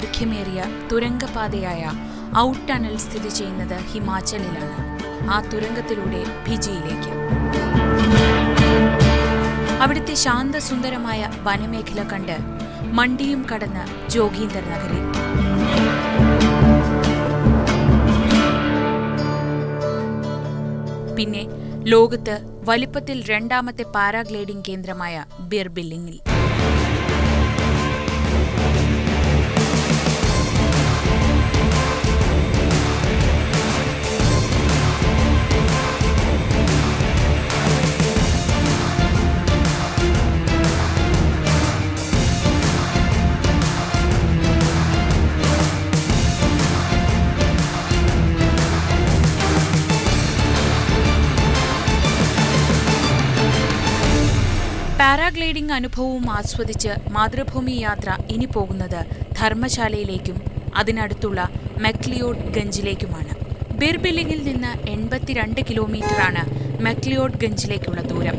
ദേശീയപാതയായ out tunnel സ്ഥിതി ചെയ്യുന്നത് ഹിമാചലിലാണ്. ആ തുരങ്കത്തിലൂടെ ഫിജിയിലേക്ക്. അവിടുത്തെ ശാന്തസുന്ദരമായ വനമേഖല കണ്ട് മണ്ടിയും കടന്ന് ജോഗീന്ദർ നഗറിൽ പിന്നെ ലോകത്ത് വലിപ്പത്തിൽ രണ്ടാമത്തെ പാരാഗ്ലൈഡിംഗ് കേന്ദ്രമായ ബിർബില്ലിംഗിൽ പാരാഗ്ലൈഡിംഗ് അനുഭവവും ആസ്വദിച്ച് മാതൃഭൂമി യാത്ര ഇനി പോകുന്നത് ധർമ്മശാലയിലേക്കും അതിനടുത്തുള്ള മെക്ലിയോഡ് ഗഞ്ചിലേക്കുമാണ്. ബിർബില്ലിംഗിൽ നിന്ന് എൺപത്തിരണ്ട് കിലോമീറ്ററാണ് മെക്ലിയോഡ് ഗഞ്ചിലേക്കുള്ള ദൂരം.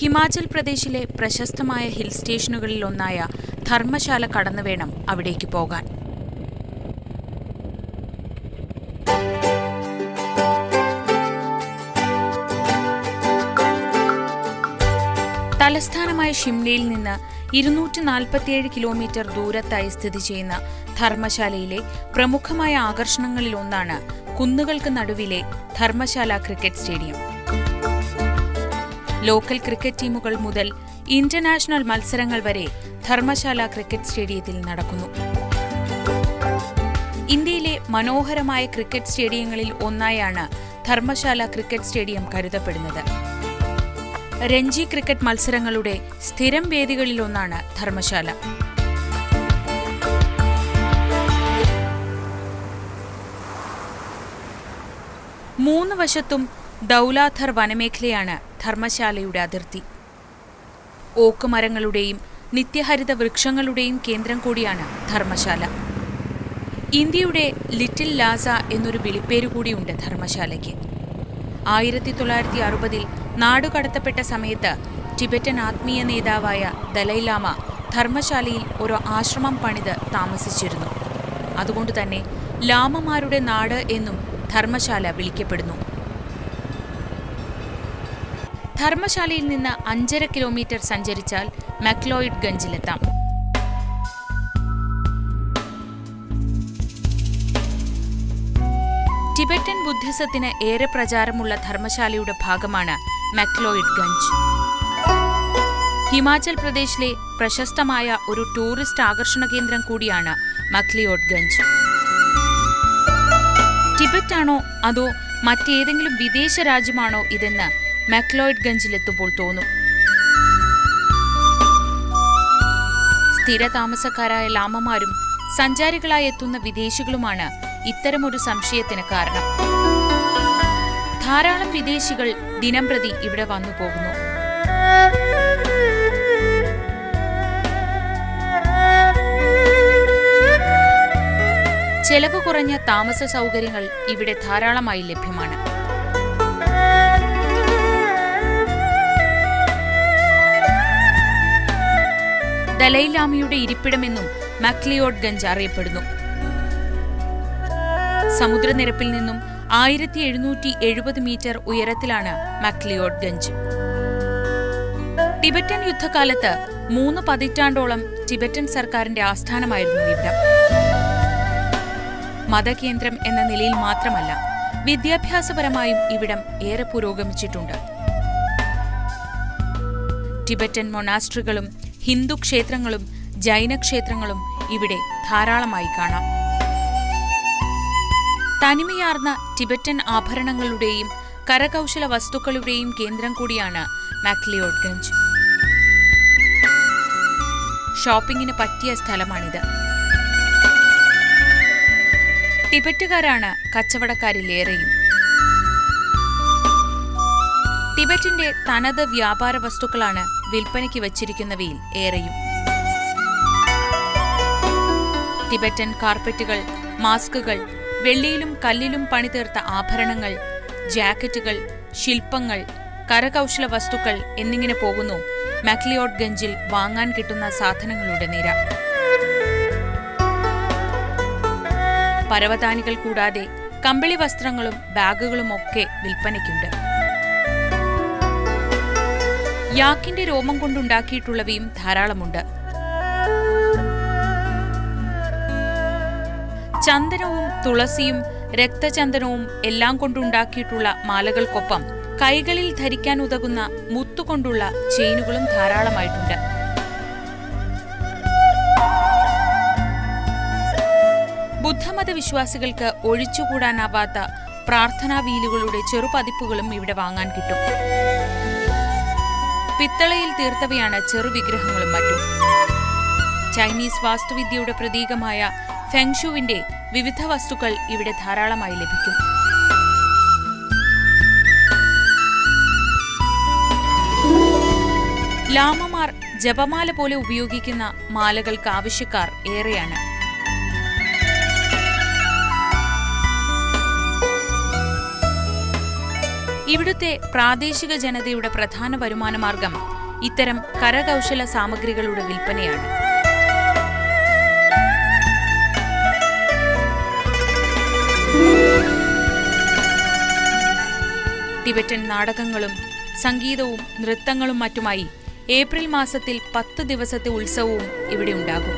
ഹിമാചൽ പ്രദേശിലെ പ്രശസ്തമായ ഹിൽ സ്റ്റേഷനുകളിൽ ഒന്നായ ധർമ്മശാല കടന്നു വേണം അവിടേക്ക് പോകാൻ. തലസ്ഥാനമായ ഷിംലയിൽ നിന്ന് ഇരുന്നൂറ്റി നാൽപ്പത്തിയേഴ് കിലോമീറ്റർ ദൂരത്തായി സ്ഥിതി ചെയ്യുന്ന ധർമ്മശാലയിലെ പ്രമുഖമായ ആകർഷണങ്ങളിൽ ഒന്നാണ് കുന്നുകൾക്ക് നടുവിലെ Dharamshala cricket stadium. Local cricket ടീമുകൾ മുതൽ ഇന്റർനാഷണൽ മത്സരങ്ങൾ വരെ ധർമ്മശാല ക്രിക്കറ്റ് സ്റ്റേഡിയത്തിൽ നടക്കുന്നു. ഇന്ത്യയിലെ മനോഹരമായ ക്രിക്കറ്റ് സ്റ്റേഡിയങ്ങളിൽ ഒന്നായാണ് ധർമ്മശാല ക്രിക്കറ്റ് സ്റ്റേഡിയം കരുതപ്പെടുന്നത്. രഞ്ജി ക്രിക്കറ്റ് മത്സരങ്ങളുടെ സ്ഥിരം വേദികളിലൊന്നാണ് ധർമ്മശാല. മൂന്ന് വശത്തും ദൗലാധർ വനമേഖലയാണ് ധർമ്മശാലയുടെ അതിർത്തി. ഓക്കുമരങ്ങളുടെയും നിത്യഹരിത വൃക്ഷങ്ങളുടെയും കേന്ദ്രം കൂടിയാണ് ധർമ്മശാല. ഇന്ത്യയുടെ ലിറ്റിൽ ലാസ എന്നൊരു വിളിപ്പേരു കൂടിയുണ്ട് ധർമ്മശാലയ്ക്ക്. ആയിരത്തി തൊള്ളായിരത്തി അറുപതിൽ നാടുകടത്തപ്പെട്ട സമയത്ത് ടിബറ്റൻ ആത്മീയ നേതാവായ ദലൈലാമ ധർമ്മശാലയിൽ ഒരു ആശ്രമം പണിത് താമസിച്ചിരുന്നു. അതുകൊണ്ട് തന്നെ ലാമമാരുടെ നാട് എന്നും ധർമ്മശാല വിളിക്കപ്പെടുന്നു. ധർമ്മശാലയിൽ നിന്ന് അഞ്ചര കിലോമീറ്റർ സഞ്ചരിച്ചാൽ മക്ലോയിഡ് ഗഞ്ചിലെത്താം ടിബറ്റൻ ബുദ്ധിസത്തിന് ഏറെ പ്രചാരമുള്ള ധർമ്മശാലയുടെ ഭാഗമാണ് മക്ലോയിഡ് ഗഞ്ച് ഹിമാചൽ പ്രദേശിലെ പ്രശസ്തമായ ഒരു ടൂറിസ്റ്റ് ആകർഷണ കേന്ദ്രം കൂടിയാണ് മക്ലിയോഡ് ഗഞ്ച് ടിബറ്റാണോ അതോ മറ്റേതെങ്കിലും വിദേശ രാജ്യമാണോ ഇതെന്ന് മക്ലോയിഡ് ഗഞ്ചിലെത്തുമ്പോൾ തോന്നും. സ്ഥിര താമസക്കാരായ ലാമമാരും സഞ്ചാരികളായി എത്തുന്ന വിദേശികളുമാണ് ഇത്തരമൊരു സംശയത്തിന് കാരണം. ധാരാളം വിദേശികൾ ദിനംപ്രതി ഇവിടെ വന്നു പോകുന്നു. ചെലവ് കുറഞ്ഞ താമസ സൗകര്യങ്ങൾ ഇവിടെ ധാരാളമായി ലഭ്യമാണ്. ദലൈലാമയുടെ ഇരിപ്പിടമെന്നും മക്ലിയോഡ് ഗഞ്ച് അറിയപ്പെടുന്നു. സമുദ്രനിരപ്പിൽ നിന്നും ആയിരത്തി എഴുന്നൂറ്റി എഴുപത് മീറ്റർ ഉയരത്തിലാണ് മക്ലിയോഡ് ഗഞ്ച്. ടിബറ്റൻ യുദ്ധകാലത്ത് മൂന്ന് പതിറ്റാണ്ടോളം ടിബറ്റൻ സർക്കാരിന്റെ ആസ്ഥാനമായിരുന്നു ഇവിടം മതകേന്ദ്രം എന്ന നിലയിൽ മാത്രമല്ല വിദ്യാഭ്യാസപരമായും ഇവിടം ഏറെ പുരോഗമിച്ചിട്ടുണ്ട്. ടിബറ്റൻ മൊണാസ്ട്രികളും ഹിന്ദു ക്ഷേത്രങ്ങളും ജൈന ക്ഷേത്രങ്ങളും ഇവിടെ ധാരാളമായി കാണാം. തനിമയാർന്ന ടിബറ്റൻ ആഭരണങ്ങളുടെയും കരകൗശല വസ്തുക്കളുടെയും കേന്ദ്രം കൂടിയാണ് മാക്ലിയോഡ് ഗഞ്ച് ഷോപ്പിംഗിന് പറ്റിയ സ്ഥലമാണിത്. ടിബറ്റുകാരാണ് കച്ചവടക്കാരിലേറെയും. ടിബറ്റിന്റെ തനത് വ്യാപാര വസ്തുക്കളാണ് വിൽപ്പനയ്ക്ക് വച്ചിരിക്കുന്നവയിൽ ഏറെയും. ടിബറ്റൻ കാർപ്പറ്റുകൾ മാസ്കുകൾ വെള്ളിയിലും കല്ലിലും പണിതീർത്ത ആഭരണങ്ങൾ ജാക്കറ്റുകൾ ശില്പങ്ങൾ കരകൗശല വസ്തുക്കൾ എന്നിങ്ങനെ പോകുന്നു മാക്ലിയോട്ട് ഗഞ്ചിൽ വാങ്ങാൻ കിട്ടുന്ന സാധനങ്ങളുടെ നിര. പരവതാനികൾ കൂടാതെ കമ്പിളി വസ്ത്രങ്ങളും ബാഗുകളും ഒക്കെ വിൽപ്പനയ്ക്കുണ്ട്. യാക്കിന്റെ രോമം കൊണ്ടുണ്ടാക്കിയിട്ടുള്ളവയും ധാരാളമുണ്ട്. ചന്ദനവും തുളസിയും രക്തചന്ദനവും എല്ലാം കൊണ്ടുണ്ടാക്കിയിട്ടുള്ള മാലകൾക്കൊപ്പം കൈകളിൽ ധരിക്കാൻ ഉതകുന്ന മുത്തുകൊണ്ടുള്ള ചെയിനുകളും ധാരാളമായിട്ടുണ്ട്. ബുദ്ധമത വിശ്വാസികൾക്ക് ഒഴിച്ചുകൂടാനാവാത്ത പ്രാർത്ഥനാ വീലുകളുടെ ചെറുപതിപ്പുകളും ഇവിടെ വാങ്ങാൻ കിട്ടും. പിത്തളയിൽ തീർത്തവയാണ് ചെറുവിഗ്രഹങ്ങളും മറ്റും. ചൈനീസ് വാസ്തുവിദ്യയുടെ പ്രതീകമായ ഫെങ്ഷുവിന്റെ വിവിധ വസ്തുക്കൾ ഇവിടെ ധാരാളമായി ലഭിക്കും. ലാമമാർ ജപമാല പോലെ ഉപയോഗിക്കുന്ന മാലകൾക്ക് ആവശ്യക്കാർ ഏറെയാണ്. ഇവിടുത്തെ പ്രാദേശിക ജനതയുടെ പ്രധാന വരുമാനമാർഗം ഇത്തരം കരകൗശല സാമഗ്രികളുടെ വിൽപ്പനയാണ്. ടിബറ്റൻ നാടകങ്ങളും സംഗീതവും നൃത്തങ്ങളും മറ്റുമായി ഏപ്രിൽ മാസത്തിൽ പത്ത് ദിവസത്തെ ഉത്സവവും ഇവിടെ ഉണ്ടാകും.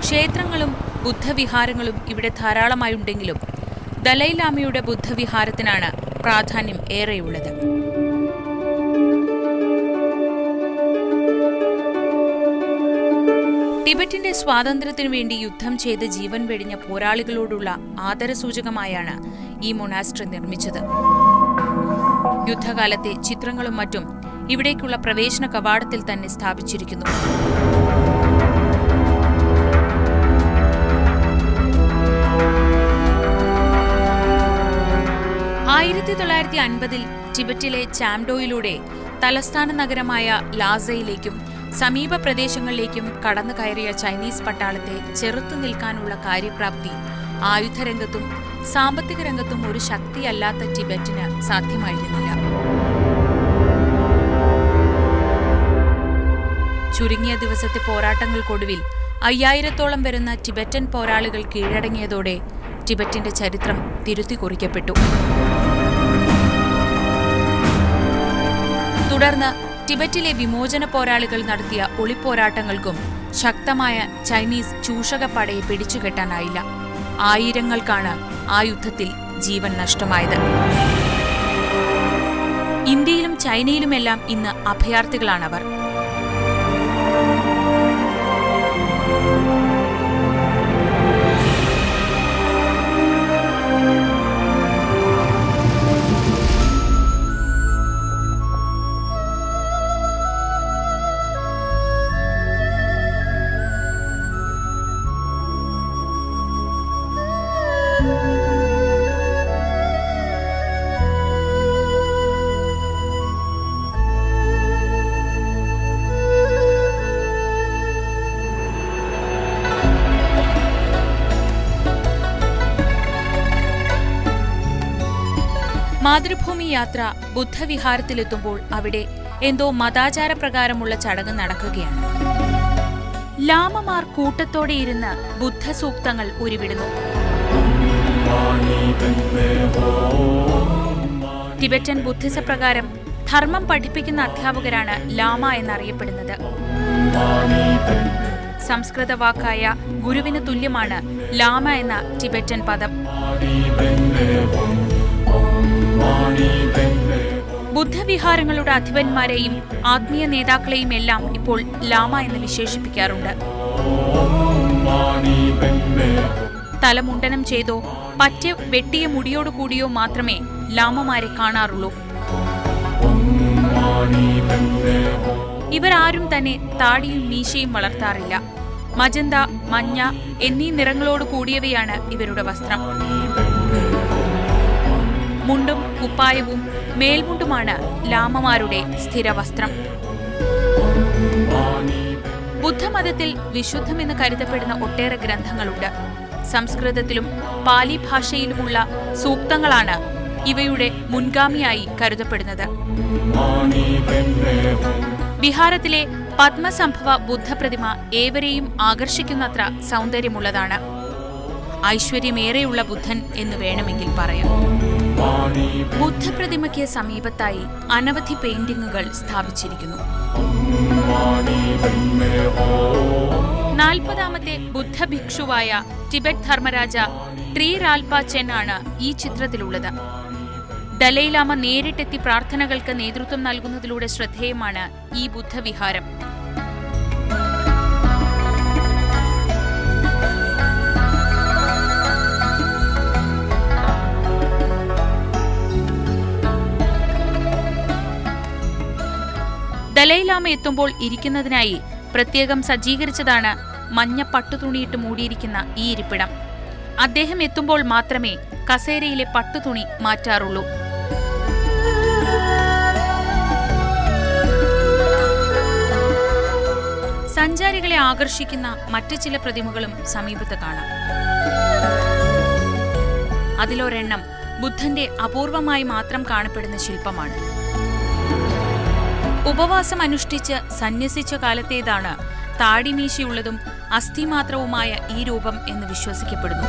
ക്ഷേത്രങ്ങളും ബുദ്ധവിഹാരങ്ങളും ഇവിടെ ധാരാളമായുണ്ടെങ്കിലും ദലൈലാമയുടെ ബുദ്ധവിഹാരത്തിനാണ് പ്രാധാന്യം ഏറെയുള്ളത്. ടിബറ്റിന്റെ സ്വാതന്ത്ര്യത്തിനു വേണ്ടി യുദ്ധം ചെയ്ത് ജീവൻ വെടിഞ്ഞ പോരാളികളോടുള്ള ആദരസൂചകമായാണ് ഈ മൊണാസ്ട്രി നിർമ്മിച്ചത്. യുദ്ധകാലത്തെ ചിത്രങ്ങളും മറ്റും ഇവിടേക്കുള്ള പ്രവേശന കവാടത്തിൽ തന്നെ സ്ഥാപിച്ചിരിക്കുന്നു. ആയിരത്തി തൊള്ളായിരത്തി അൻപതിൽ ടിബറ്റിലെ ചാംഡോയിലൂടെ തലസ്ഥാന നഗരമായ ലാസയിലേക്കും സമീപ പ്രദേശങ്ങളിലേക്കും കടന്നു കയറിയ ചൈനീസ് പട്ടാളത്തെ ചെറുത്തു നിൽക്കാനുള്ള കാര്യപ്രാപ്തി ആയുധരംഗത്തും സാമ്പത്തിക രംഗത്തും ഒരു ശക്തിയല്ലാത്ത ടിബറ്റിന് സാധ്യമായിരുന്നില്ല. ചുരുങ്ങിയ ദിവസത്തെ പോരാട്ടങ്ങൾക്കൊടുവിൽ അയ്യായിരത്തോളം വരുന്ന ടിബറ്റൻ പോരാളികൾ കീഴടങ്ങിയതോടെ ടിബറ്റിന്റെ ചരിത്രം തിരുത്തി കുറിക്കപ്പെട്ടു. തുടർന്ന് ടിബറ്റിലെ വിമോചന പോരാളികൾ നടത്തിയ ഒളിപ്പോരാട്ടങ്ങൾക്കും ശക്തമായ ചൈനീസ് ചൂഷകപ്പടയെ പിടിച്ചുകെട്ടാനായില്ല. ആയിരങ്ങൾക്കാണ് ആ യുദ്ധത്തിൽ ജീവൻ നഷ്ടമായത്. ഇന്ത്യയിലും ചൈനയിലുമെല്ലാം ഇന്ന് അഭയാർത്ഥികളാണവർ. മാതൃഭൂമി യാത്ര ബുദ്ധവിഹാരത്തിലെത്തുമ്പോൾ അവിടെ എന്തോ മതാചാരപ്രകാരമുള്ള ചടങ്ങ് നടക്കുകയാണ്. ലാമമാർ കൂട്ടത്തോടെ ഇരുന്ന് ബുദ്ധസൂക്തങ്ങൾ ഉരുവിടുന്നു. ടിബറ്റൻ ബുദ്ധിസ പ്രകാരം ധർമ്മം പഠിപ്പിക്കുന്ന അധ്യാപകരാണ് ലാമ എന്നറിയപ്പെടുന്നത്. സംസ്കൃത വാക്കായ ഗുരുവിന് തുല്യമാണ് ലാമ എന്ന ടിബറ്റൻ പദം. ബുദ്ധവിഹാരങ്ങളുടെ അധിപന്മാരെയും ആത്മീയ നേതാക്കളെയും എല്ലാം ഇപ്പോൾ ലാമ എന്ന് വിശേഷിപ്പിക്കാറുണ്ട്. തലമുണ്ടനം ചെയ്തോ പറ്റ് വെട്ടിയ മുടിയോടു കൂടിയോ മാത്രമേ ലാമമാരെ കാണാറുള്ളൂ. ഇവരാരും തന്നെ താടിയും മീശയും വളർത്താറില്ല. മജന്ത മഞ്ഞ എന്നീ നിറങ്ങളോട് കൂടിയവയാണ് ഇവരുടെ വസ്ത്രം. മുണ്ടും കുപ്പായവും മേൽമുണ്ടുമാണ് ലാമമാരുടെ സ്ഥിരവസ്ത്രം. ബുദ്ധമതത്തിൽ വിശുദ്ധമെന്ന് കരുതപ്പെടുന്ന ഒട്ടേറെ ഗ്രന്ഥങ്ങളുണ്ട്. സംസ്കൃതത്തിലും പാലി ഭാഷയിലുമുള്ള സൂക്തങ്ങളാണ് ഇവയുടെ മുൻഗാമിയായി കരുതപ്പെടുന്നത്. ബിഹാരത്തിലെ പത്മസംഭവ ബുദ്ധപ്രതിമ ഏവരെയും ആകർഷിക്കുന്നത്ര സൗന്ദര്യമുള്ളതാണ്. ഐശ്വര്യമേറെയുള്ള ബുദ്ധൻ എന്ന് വേണമെങ്കിൽ പറയാം. ബുദ്ധപ്രതിമയ്ക്ക് സമീപത്തായി അനവധി പെയിന്റിങ്ങുകൾ സ്ഥാപിച്ചിരിക്കുന്നു. നാൽപ്പതാമത്തെ ബുദ്ധഭിക്ഷുവായ ടിബറ്റ് ധർമ്മരാജ ട്രീ റാൽപ ചെൻ ആണ് ഈ ചിത്രത്തിലുള്ളത്. ദലൈലാമ നേരിട്ടെത്തി പ്രാർത്ഥനകൾക്ക് നേതൃത്വം നൽകുന്നതിലൂടെ ശ്രദ്ധേയമാണ് ഈ ബുദ്ധവിഹാരം. ദലൈലാമ എത്തുമ്പോൾ ഇരിക്കുന്നതിനായി പ്രത്യേകം സജ്ജീകരിച്ചതാണ് മഞ്ഞ പട്ടുതുണിയിട്ട് മൂടിയിരിക്കുന്ന ഈ ഇരിപ്പിടം. അദ്ദേഹം എത്തുമ്പോൾ മാത്രമേ കസേരയിലെ പട്ടുതുണി മാറ്റാറുള്ളൂ. സഞ്ചാരികളെ ആകർഷിക്കുന്ന മറ്റു ചില പ്രതിമകളും സമീപത്ത് കാണാം. അതിലൊരെണ്ണം ബുദ്ധന്റെ അപൂർവമായി മാത്രം കാണപ്പെടുന്ന ശില്പമാണ്. ഉപവാസം അനുഷ്ഠിച്ച് സന്യസിച്ച കാലത്തേതാണ് താടിമീശയുള്ളതും അസ്ഥിമാത്രവുമായ ഈ രൂപം എന്ന് വിശ്വസിക്കപ്പെടുന്നു.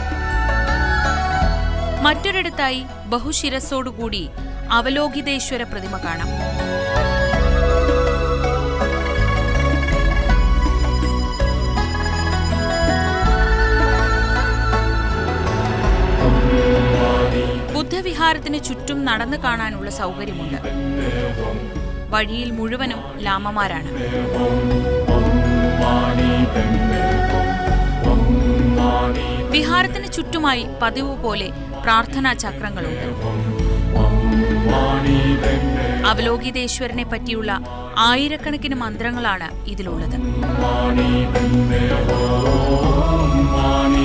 മറ്റൊരിടത്തായി ബഹുശിരസോടുകൂടി അവലോകിതേശ്വര പ്രതിമ കാണാം. ബുദ്ധവിഹാരത്തിന് ചുറ്റും നടന്നു കാണാനുള്ള സൗകര്യമുണ്ട്. വഴിയിൽ മുഴുവനും ലാമമാരാണ്. വിഹാരത്തിന് ചുറ്റുമായി പതിവ് പോലെ പ്രാർത്ഥനാ ചക്രങ്ങളുണ്ട്. അവലോകിതേശ്വരനെ പറ്റിയുള്ള ആയിരക്കണക്കിന് മന്ത്രങ്ങളാണ് ഇതിലുള്ളത്. Mani